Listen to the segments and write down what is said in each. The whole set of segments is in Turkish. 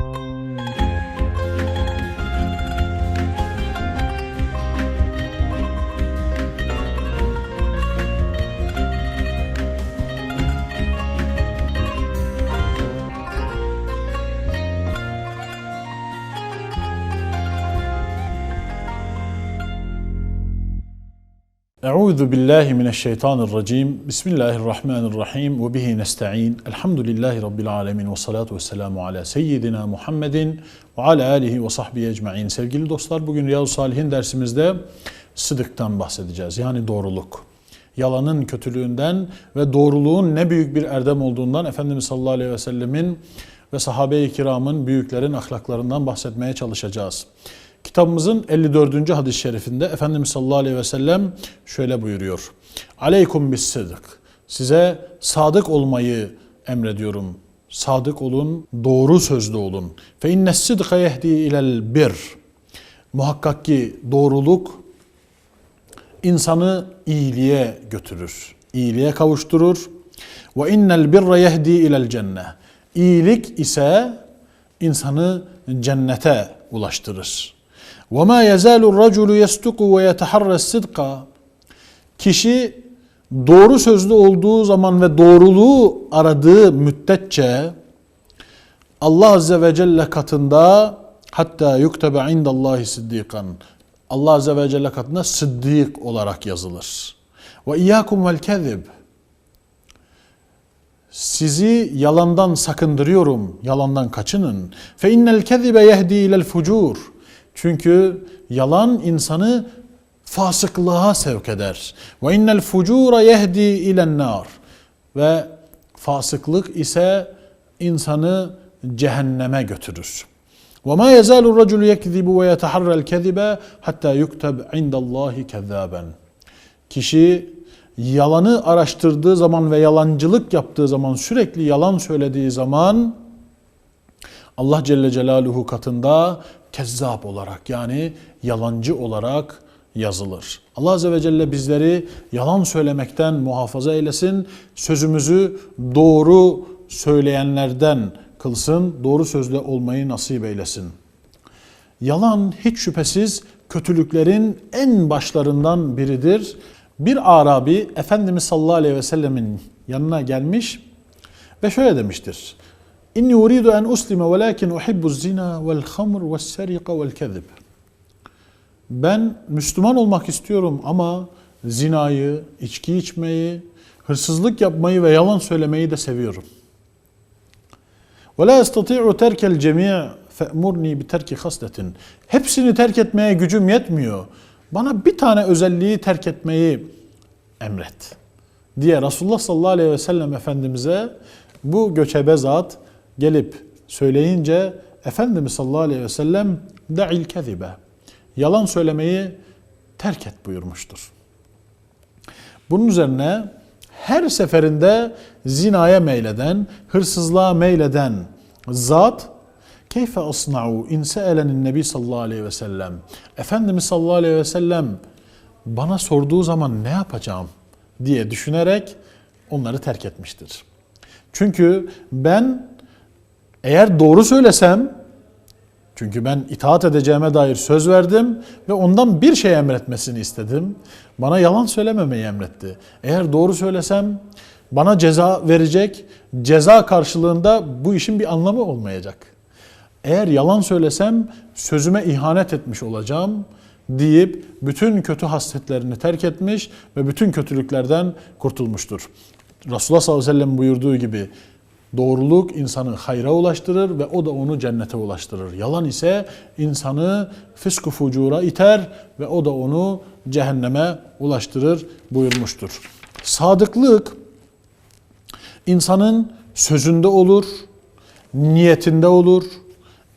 thank you Euzu billahi mineşşeytanirracim. Bismillahirrahmanirrahim. Ve bihi nestaîn. Elhamdülillahi rabbil alamin ve salatu vesselamu ala seyyidina Muhammedin ve ala alihi ve sahbihi ecmaîn. Sevgili dostlar, bugün Riyadu Salihin dersimizde sıdıktan bahsedeceğiz. Yani doğruluk. Yalanın kötülüğünden ve doğruluğun ne büyük bir erdem olduğundan Efendimiz sallallahu aleyhi ve sellemin ve sahabe-i kiramın büyüklerin ahlaklarından bahsetmeye çalışacağız. Kitabımızın 54. hadis-i şerifinde Efendimiz sallallahu aleyhi ve sellem şöyle buyuruyor. Aleykum bis sıdık. Size sadık olmayı emrediyorum. Sadık olun, doğru sözlü olun. Fe inne sıdka yehdi ilel bir. Muhakkak ki doğruluk insanı iyiliğe götürür. İyiliğe kavuşturur. Ve innel birre yehdi ilel cenne. İyilik ise insanı cennete ulaştırır. وَمَا يَزَالُ الرَّجُلُ يَسْتُقُ وَيَتَحَرَّ الصِّدْقَ Kişi doğru sözlü olduğu zaman ve doğruluğu aradığı müddetçe Allah Azze ve Celle katında hatta yuktebe indallahi siddikan Allah Azze ve Celle katında sıddık olarak yazılır. Ve iyyakum vel kezib sizi yalandan sakındırıyorum. Yalandan kaçının. Fe innel kezibe yehdi ilel fucur. Çünkü yalan insanı fasıklığa sevk eder. Ve innel fucura yehdi ilen nar. Ve fasıklık ise insanı cehenneme götürür. Ve ma yezalu raculu yekzibu ve yeteharrel kezibe hatta yukteb indallahi kezzaben. Kişi yalanı araştırdığı zaman ve yalancılık yaptığı zaman sürekli yalan söylediği zaman Allah Celle Celaluhu katında kezzap olarak yani yalancı olarak yazılır. Allah Azze ve Celle bizleri yalan söylemekten muhafaza eylesin. Sözümüzü doğru söyleyenlerden kılsın. Doğru sözlü olmayı nasip eylesin. Yalan hiç şüphesiz kötülüklerin en başlarından biridir. Bir Arabi Efendimiz sallallahu aleyhi ve sellemin yanına gelmiş ve şöyle demiştir. İnni uridu en uslime velakin uhibbu zina vel hamr ve serika vel kezib. Ben Müslüman olmak istiyorum ama zinayı, içki içmeyi, hırsızlık yapmayı ve yalan söylemeyi de seviyorum. Ve la estati'u terkel cemi' fe'murni bi terki hasletin. Hepsini terk etmeye gücüm yetmiyor. Bana bir tane özelliği terk etmeyi emret. Diye Resulullah sallallahu aleyhi ve sellem Efendimiz'e bu göçebe zat gelip söyleyince Efendimiz sallallahu aleyhi ve sellem da'il kezibe. Yalan söylemeyi terk et buyurmuştur. Bunun üzerine her seferinde zinaya meyleden, hırsızlığa meyleden zat Keyfe asna'u in se'elenin nebi sallallahu aleyhi ve sellem. Efendimiz sallallahu aleyhi ve sellem bana sorduğu zaman ne yapacağım diye düşünerek onları terk etmiştir. Çünkü ben eğer doğru söylesem çünkü ben itaat edeceğime dair söz verdim ve ondan bir şey emretmesini istedim. Bana yalan söylememeyi emretti. Eğer doğru söylesem bana ceza verecek. Ceza karşılığında bu işin bir anlamı olmayacak. Eğer yalan söylesem sözüme ihanet etmiş olacağım deyip bütün kötü hasletlerini terk etmiş ve bütün kötülüklerden kurtulmuştur. Resulullah sallallahu aleyhi ve sellem buyurduğu gibi doğruluk insanı hayra ulaştırır ve o da onu cennete ulaştırır. Yalan ise insanı fıskı fucura iter ve o da onu cehenneme ulaştırır buyurmuştur. Sadıklık insanın sözünde olur, niyetinde olur,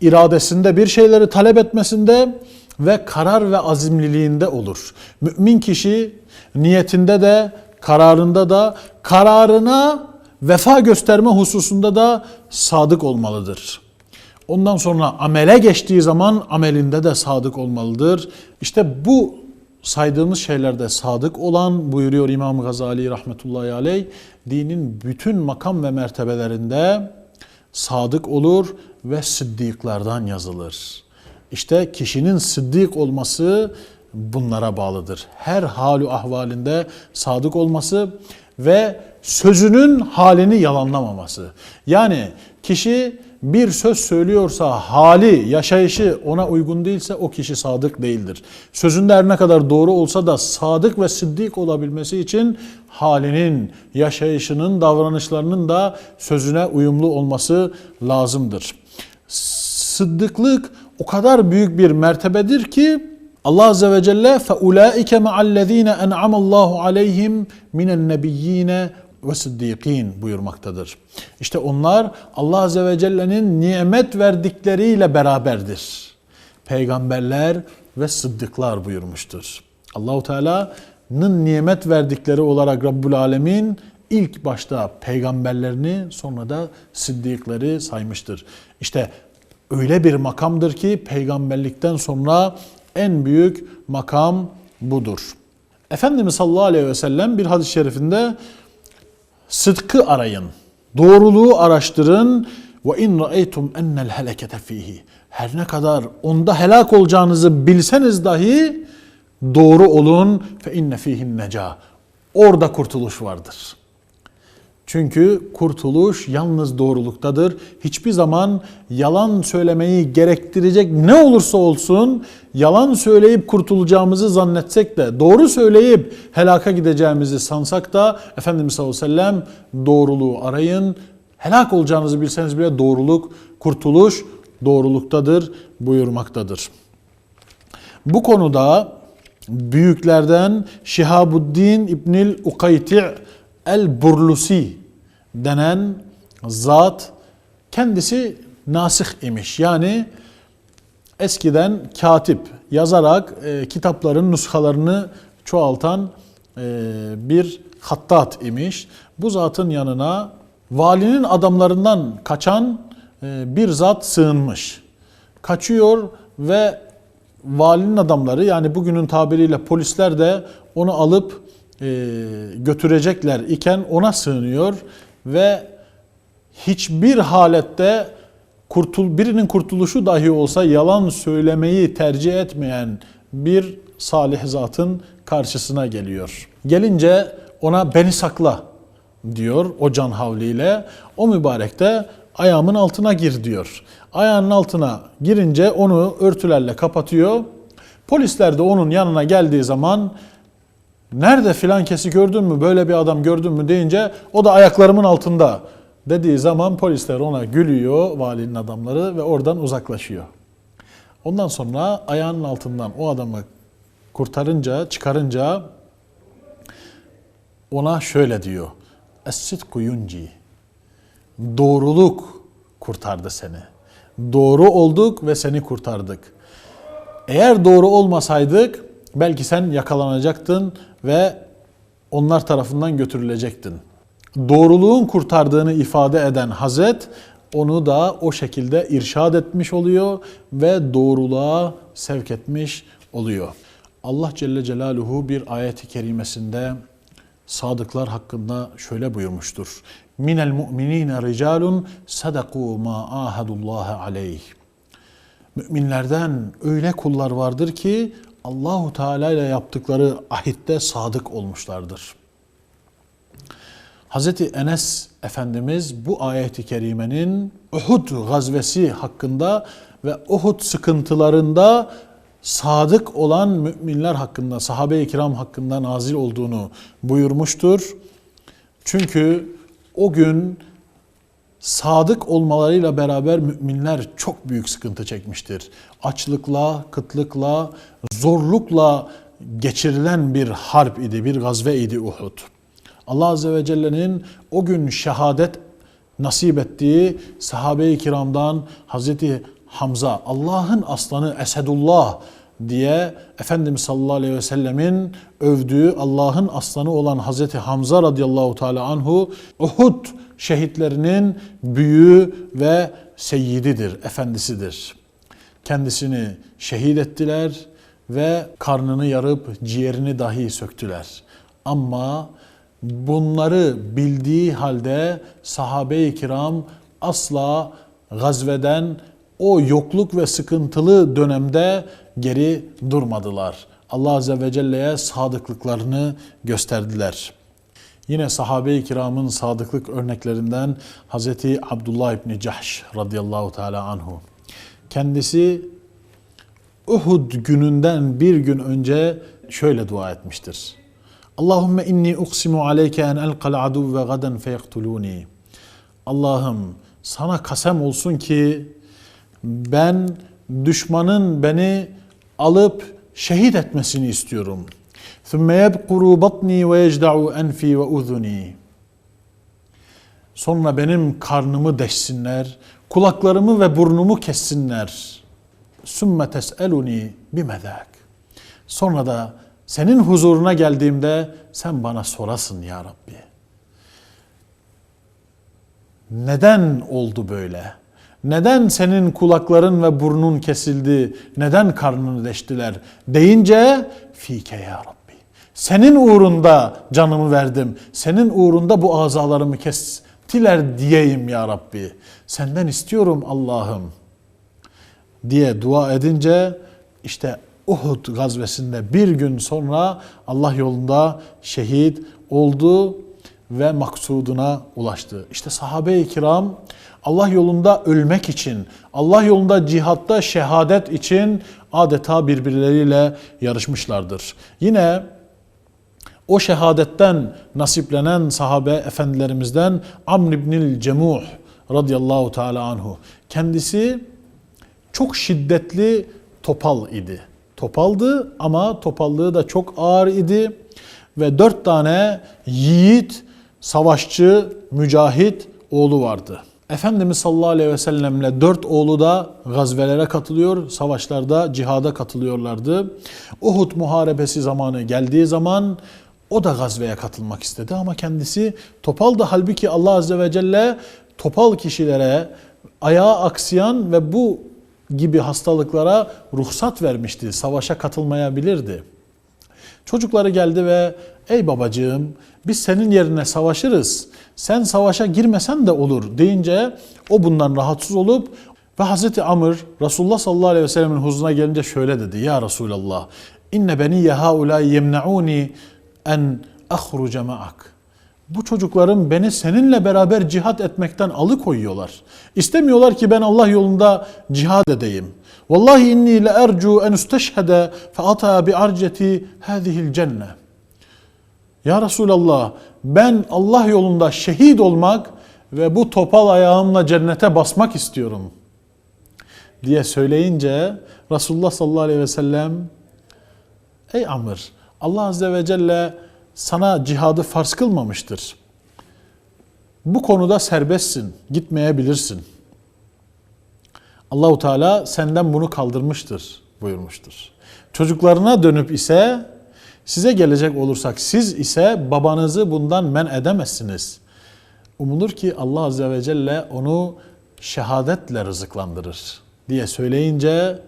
iradesinde bir şeyleri talep etmesinde ve karar ve azimliliğinde olur. Mümin kişi niyetinde de kararında da kararına vefa gösterme hususunda da sadık olmalıdır. Ondan sonra amele geçtiği zaman amelinde de sadık olmalıdır. İşte bu saydığımız şeylerde sadık olan buyuruyor İmam Gazali rahmetullahi aleyh dinin bütün makam ve mertebelerinde sadık olur ve sıddıklardan yazılır. İşte kişinin sıddık olması bunlara bağlıdır. Her halu ahvalinde sadık olması ve sözünün halini yalanlamaması. Yani kişi bir söz söylüyorsa hali, yaşayışı ona uygun değilse o kişi sadık değildir. Sözünde her ne kadar doğru olsa da sadık ve sıddık olabilmesi için halinin, yaşayışının, davranışlarının da sözüne uyumlu olması lazımdır. Sıddıklık o kadar büyük bir mertebedir ki Allah Azze ve Celle فَاُولَٰئِكَ مَعَ الَّذ۪ينَ اَنْعَمَ اللّٰهُ عَلَيْهِمْ مِنَ النَّبِيِّينَ ve sıddikin buyurmaktadır. İşte onlar Allah Azze ve Celle'nin nimet verdikleriyle beraberdir. Peygamberler ve sıddıklar buyurmuştur. Allahu Teala'nın nimet verdikleri olarak Rabbul Alemin ilk başta peygamberlerini sonra da sıddıkları saymıştır. İşte öyle bir makamdır ki peygamberlikten sonra en büyük makam budur. Efendimiz sallallahu aleyhi ve sellem bir hadis-i şerifinde sıdkı arayın, doğruluğu araştırın ve in ra'aytum enel helekete fihi. Her ne kadar onda helak olacağınızı bilseniz dahi doğru olun fe inne fihin neca. Orada kurtuluş vardır. Çünkü kurtuluş yalnız doğruluktadır. Hiçbir zaman yalan söylemeyi gerektirecek ne olursa olsun yalan söyleyip kurtulacağımızı zannetsek de doğru söyleyip helaka gideceğimizi sansak da Efendimiz sallallahu aleyhi ve sellem doğruluğu arayın. Helak olacağınızı bilseniz bile doğruluk, kurtuluş doğruluktadır buyurmaktadır. Bu konuda büyüklerden Şihabuddin İbnil Ukayti El-Burlusi denen zat kendisi nasih imiş. Yani eskiden katip yazarak e, kitapların nuskalarını çoğaltan e, bir hattat imiş. Bu zatın yanına valinin adamlarından kaçan e, bir zat sığınmış. Kaçıyor ve valinin adamları yani bugünün tabiriyle polisler de onu alıp götürecekler iken ona sığınıyor ve hiçbir halette kurtul birinin kurtuluşu dahi olsa yalan söylemeyi tercih etmeyen bir salih zatın karşısına geliyor. Gelince ona beni sakla diyor o can havliyle. O mübarek de ayağımın altına gir diyor. Ayağının altına girince onu örtülerle kapatıyor. Polisler de onun yanına geldiği zaman Nerede filan kesi gördün mü böyle bir adam gördün mü deyince o da ayaklarımın altında dediği zaman polisler ona gülüyor valinin adamları ve oradan uzaklaşıyor. Ondan sonra ayağının altından o adamı kurtarınca, çıkarınca ona şöyle diyor. Es-sidku yunci. Doğruluk kurtardı seni. Doğru olduk ve seni kurtardık. Eğer doğru olmasaydık belki sen yakalanacaktın ve onlar tarafından götürülecektin. Doğruluğun kurtardığını ifade eden Hazret onu da o şekilde irşad etmiş oluyor ve doğruluğa sevk etmiş oluyor. Allah Celle Celaluhu bir ayeti kerimesinde sadıklar hakkında şöyle buyurmuştur. Minel mu'minine ricalun sadaku ma ahadullah aleyh. Müminlerden öyle kullar vardır ki Allahu Teala ile yaptıkları ahitte sadık olmuşlardır. Hazreti Enes Efendimiz bu ayeti kerimenin Uhud gazvesi hakkında ve Uhud sıkıntılarında sadık olan müminler hakkında, sahabe-i kiram hakkında nazil olduğunu buyurmuştur. Çünkü o gün sadık olmalarıyla beraber müminler çok büyük sıkıntı çekmiştir. Açlıkla, kıtlıkla, zorlukla geçirilen bir harp idi, bir gazve idi Uhud. Allah Azze ve Celle'nin o gün şehadet nasip ettiği sahabe-i kiramdan Hazreti Hamza, Allah'ın aslanı Esedullah diye Efendimiz sallallahu aleyhi ve sellemin övdüğü Allah'ın aslanı olan Hazreti Hamza radıyallahu teala anhu Uhud şehitlerinin büyüğü ve seyyididir, efendisidir. Kendisini şehit ettiler ve karnını yarıp ciğerini dahi söktüler. Ama bunları bildiği halde sahabe-i kiram asla gazveden o yokluk ve sıkıntılı dönemde geri durmadılar. Allah Azze ve Celle'ye sadıklıklarını gösterdiler. Yine sahabe-i kiramın sadıklık örneklerinden Hazreti Abdullah İbni Cahş radıyallahu teala anhu. Kendisi Uhud gününden bir gün önce şöyle dua etmiştir. Allahümme inni uksimu aleyke en elkal aduve gaden feyektuluni. Allah'ım sana kasem olsun ki ben düşmanın beni alıp şehit etmesini istiyorum. ثُمَّ يَبْقُرُوا بَطْنِي وَيَجْدَعُوا اَنْفِي وَاُذُنِي Sonra benim karnımı deşsinler, kulaklarımı ve burnumu kessinler. ثُمَّ تَسْأَلُنِي بِمَذَاكَ Sonra da senin huzuruna geldiğimde sen bana sorasın ya Rabbi. Neden oldu böyle? Neden senin kulakların ve burnun kesildi? Neden karnını deştiler? Deyince fike ya Rabbi. Senin uğrunda canımı verdim. Senin uğrunda bu azalarımı kestiler diyeyim ya Rabbi. Senden istiyorum Allah'ım diye dua edince işte Uhud gazvesinde bir gün sonra Allah yolunda şehit oldu ve maksuduna ulaştı. İşte sahabe-i kiram Allah yolunda ölmek için, Allah yolunda cihatta şehadet için adeta birbirleriyle yarışmışlardır. Yine o şehadetten nasiplenen sahabe efendilerimizden Amr ibnil Cemuh radıyallahu teala anhu. Kendisi çok şiddetli topal idi. Topaldı ama topallığı da çok ağır idi. Ve dört tane yiğit, savaşçı, mücahit oğlu vardı. Efendimiz sallallahu aleyhi ve sellemle dört oğlu da gazvelere katılıyor, savaşlarda cihada katılıyorlardı. Uhud muharebesi zamanı geldiği zaman o da gazveye katılmak istedi ama kendisi topaldı. Halbuki Allah azze ve celle topal kişilere ayağı aksayan ve bu gibi hastalıklara ruhsat vermişti. Savaşa katılmayabilirdi. Çocukları geldi ve ey babacığım biz senin yerine savaşırız. Sen savaşa girmesen de olur deyince o bundan rahatsız olup ve Hazreti Amr Resulullah sallallahu aleyhi ve sellemin huzuruna gelince şöyle dedi. Ya Resulallah inne beni haulâ yemne'ûni en ahruce ma'ak. Bu çocuklarım beni seninle beraber cihat etmekten alıkoyuyorlar. İstemiyorlar ki ben Allah yolunda cihad edeyim. Vallahi inni le ercu en üsteşhede fe ata bi arceti hadihil cenne. Ya Resulallah ben Allah yolunda şehit olmak ve bu topal ayağımla cennete basmak istiyorum diye söyleyince Resulullah sallallahu aleyhi ve sellem ey Amr Allah azze ve celle sana cihadı farz kılmamıştır. Bu konuda serbestsin, gitmeyebilirsin. Allahu Teala senden bunu kaldırmıştır buyurmuştur. Çocuklarına dönüp ise size gelecek olursak siz ise babanızı bundan men edemezsiniz. Umulur ki Allah Azze ve Celle onu şehadetle rızıklandırır diye söyleyince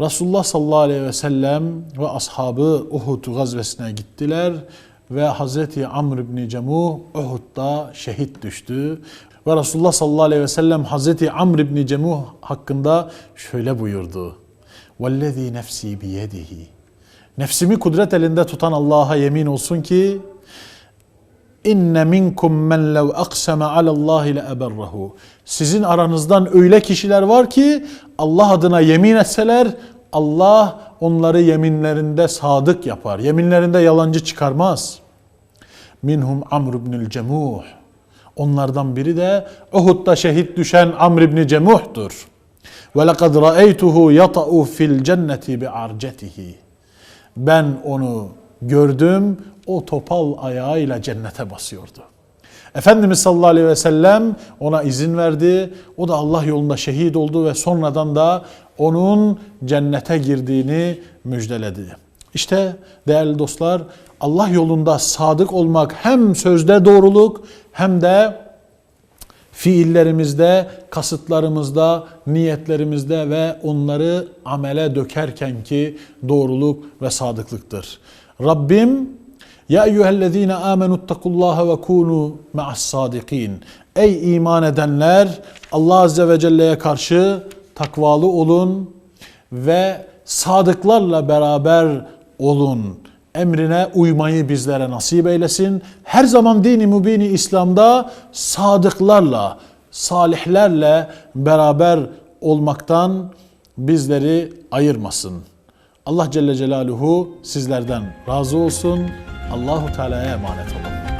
Resulullah sallallahu aleyhi ve sellem ve ashabı Uhud gazvesine gittiler ve Hazreti Amr ibn Cemuh Uhud'da şehit düştü. Ve Resulullah sallallahu aleyhi ve sellem Hazreti Amr ibn Cemuh hakkında şöyle buyurdu. وَالَّذ۪ي nefsi biyedihi Nefsimi kudret elinde tutan Allah'a yemin olsun ki inne minkum men lev aksama ala ile eberrahu. Sizin aranızdan öyle kişiler var ki Allah adına yemin etseler Allah onları yeminlerinde sadık yapar. Yeminlerinde yalancı çıkarmaz. Minhum Amr ibnül Cemuh. Onlardan biri de Uhud'da şehit düşen Amr ibn Cemuh'tur. Ve lekad ra'eytuhu yata'u fil cenneti bi arcetihi. Ben onu gördüm, o topal ayağıyla cennete basıyordu. Efendimiz sallallahu aleyhi ve sellem ona izin verdi. O da Allah yolunda şehit oldu ve sonradan da onun cennete girdiğini müjdeledi. İşte değerli dostlar Allah yolunda sadık olmak hem sözde doğruluk hem de fiillerimizde, kasıtlarımızda, niyetlerimizde ve onları amele dökerken ki doğruluk ve sadıklıktır. Rabbim ya eyyühellezine amenu ittakullaha ve kunu ma'as sadikin. Ey iman edenler Allah Azze ve Celle'ye karşı takvalı olun ve sadıklarla beraber olun. Emrine uymayı bizlere nasip eylesin. Her zaman dini mübini İslam'da sadıklarla, salihlerle beraber olmaktan bizleri ayırmasın. Allah Celle Celaluhu sizlerden razı olsun. Allahu Teala'ya emanet olun.